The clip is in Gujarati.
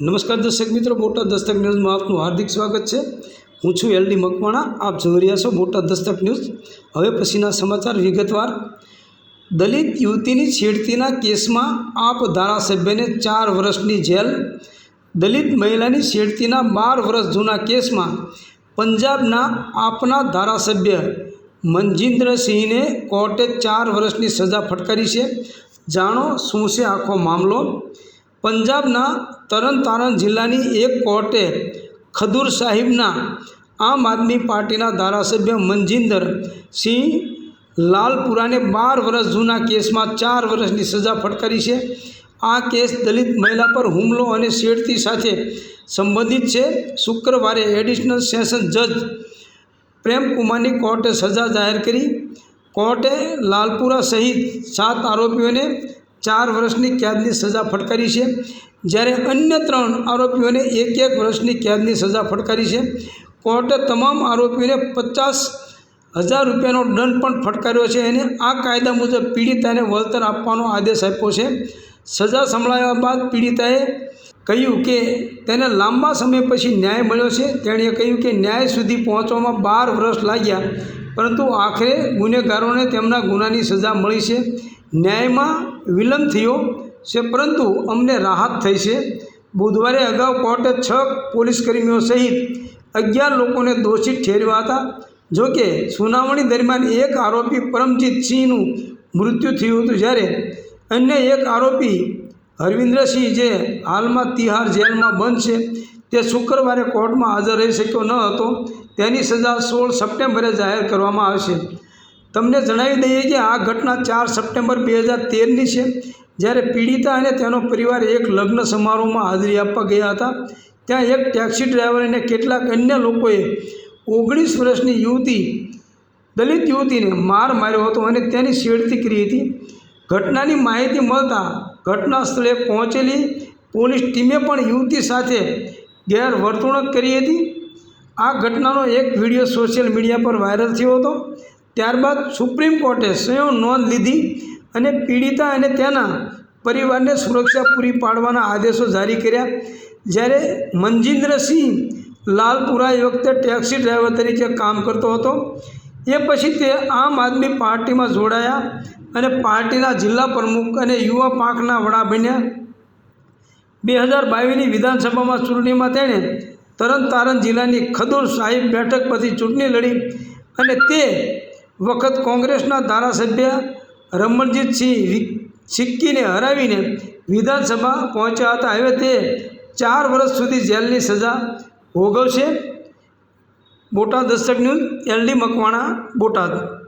નમસ્કાર દર્શક મિત્રો, મોટા દસ્તક ન્યૂઝમાં આપનું હાર્દિક સ્વાગત છે. હું છું એલડી મકવાણા, આપ જોઈ રહ્યા છો બોટાદ દસ્તક ન્યૂઝ. હવે પછીના સમાચાર વિગતવાર. દલિત યુવતીની છેડતીના કેસમાં આપ ધારાસભ્યને ચાર વર્ષની જેલ. દલિત મહિલાની છેડતીના બાર વર્ષ જૂના કેસમાં પંજાબના આપના ધારાસભ્ય મનજિન્દ્રસિંહને કોર્ટે ચાર વર્ષની સજા ફટકારી છે. જાણો શું છે આખો મામલો? પંજાબના તરણતારણ જિલ્લાની એક કોર્ટે ખદુર સાહિબના આમ આદમી પાર્ટીના ધારાસભ્ય મનજિંદર સિંહ લાલપુરાને બાર વર્ષ જૂના કેસમાં ચાર વર્ષની સજા ફટકારી છે. આ કેસ દલિત મહિલા પર હુમલો અને છેડતી સાથે સંબંધિત છે. શુક્રવારે એડિશનલ સેશન જજ પ્રેમકુમારની કોર્ટે સજા જાહેર કરી. કોર્ટે લાલપુરા સહિત સાત આરોપીઓને ચાર વર્ષની કેદની સજા ફટકારી છે. જ્યારે અન્ય ત્રણ આરોપીઓને એક એક વર્ષની કેદની સજા ફટકારી છે. કોર્ટે તમામ આરોપીઓને પચાસ હજાર રૂપિયાનો દંડ પણ ફટકાર્યો છે અને આ કાયદા મુજબ પીડિતાને વળતર આપવાનો આદેશ આપ્યો છે. સજા સંભળાવ્યા બાદ પીડિતાએ કહ્યું કે તેને લાંબા સમય પછી ન્યાય મળ્યો છે. તેણીએ કહ્યું કે ન્યાય સુધી પહોંચવામાં બાર વર્ષ લાગ્યા, પરંતુ આખરે ગુનેગારોને તેમના ગુનાની સજા મળી છે. ન્યાયમાં વિલંબ થયો છે, પરંતુ અમને રાહત થઈ છે. બુધવારે અગાઉ કોર્ટે છ પોલીસકર્મીઓ સહિત અગિયાર લોકોને દોષિત ઠેરવ્યા હતા. જોકે સુનાવણી દરમિયાન એક આરોપી પરમજીત સિંહનું મૃત્યુ થયું હતું જ્યારે અન્ય એક આરોપી હરવિન્દ્રસિંહ જે હાલમાં તિહાર જેલમાં બંધ છે, તે શુક્રવારે કોર્ટમાં હાજર રહી શક્યો ન હતો. તેની સજા સોળ સપ્ટેમ્બરે જાહેર કરવામાં આવશે. તમને જણાવી દઈએ કે આ ઘટના ચાર સપ્ટેમ્બર બે હજાર તેરની છે. જ્યારે પીડિતા અને તેનો પરિવાર એક લગ્ન સમારોહમાં હાજરી આપવા ગયા હતા, ત્યાં એક ટેક્સી ડ્રાઈવર અને કેટલાક અન્ય લોકોએ ઓગણીસ વર્ષની યુવતી, દલિત યુવતીને માર માર્યો હતો અને તેની છેડતી કરી હતી. ઘટનાની માહિતી મળતા ઘટના સ્થળે પહોંચેલી પોલીસ ટીમે પણ યુવતી સાથે ગેરવર્તણૂક કરી હતી. આ ઘટનાનો એક વીડિયો સોશિયલ મીડિયા પર વાયરલ થયો હતો. ત્યારબાદ સુપ્રીમ કોર્ટે સ્વયં નોંધ લીધી અને પીડિતા અને તેના પરિવારને સુરક્ષા પૂરી પાડવાના આદેશો જારી કર્યા. જ્યારે મનજિન્દ્રસિંહ લાલપુરા એ વખતે ટેક્સી ડ્રાઈવર તરીકે કામ કરતો હતો. એ પછી તે આમ આદમી પાર્ટીમાં જોડાયા અને પાર્ટીના જિલ્લા પ્રમુખ અને યુવા પાંખના વડા બન્યા. બે હજાર બાવીસની વિધાનસભામાં ચૂંટણીમાં તેણે તરણતારણ જિલ્લાની ખદુર સાહિબ બેઠક પરથી ચૂંટણી લડી અને તે વખત કોંગ્રેસના ધારાસભ્ય રમણજીતસિંહ સિક્કીને હરાવીને વિધાનસભા પહોંચ્યા હતા. હવે તે ચાર વર્ષ સુધી જેલની સજા ભોગવશે. Botad Dastak news LD Makwana Botad.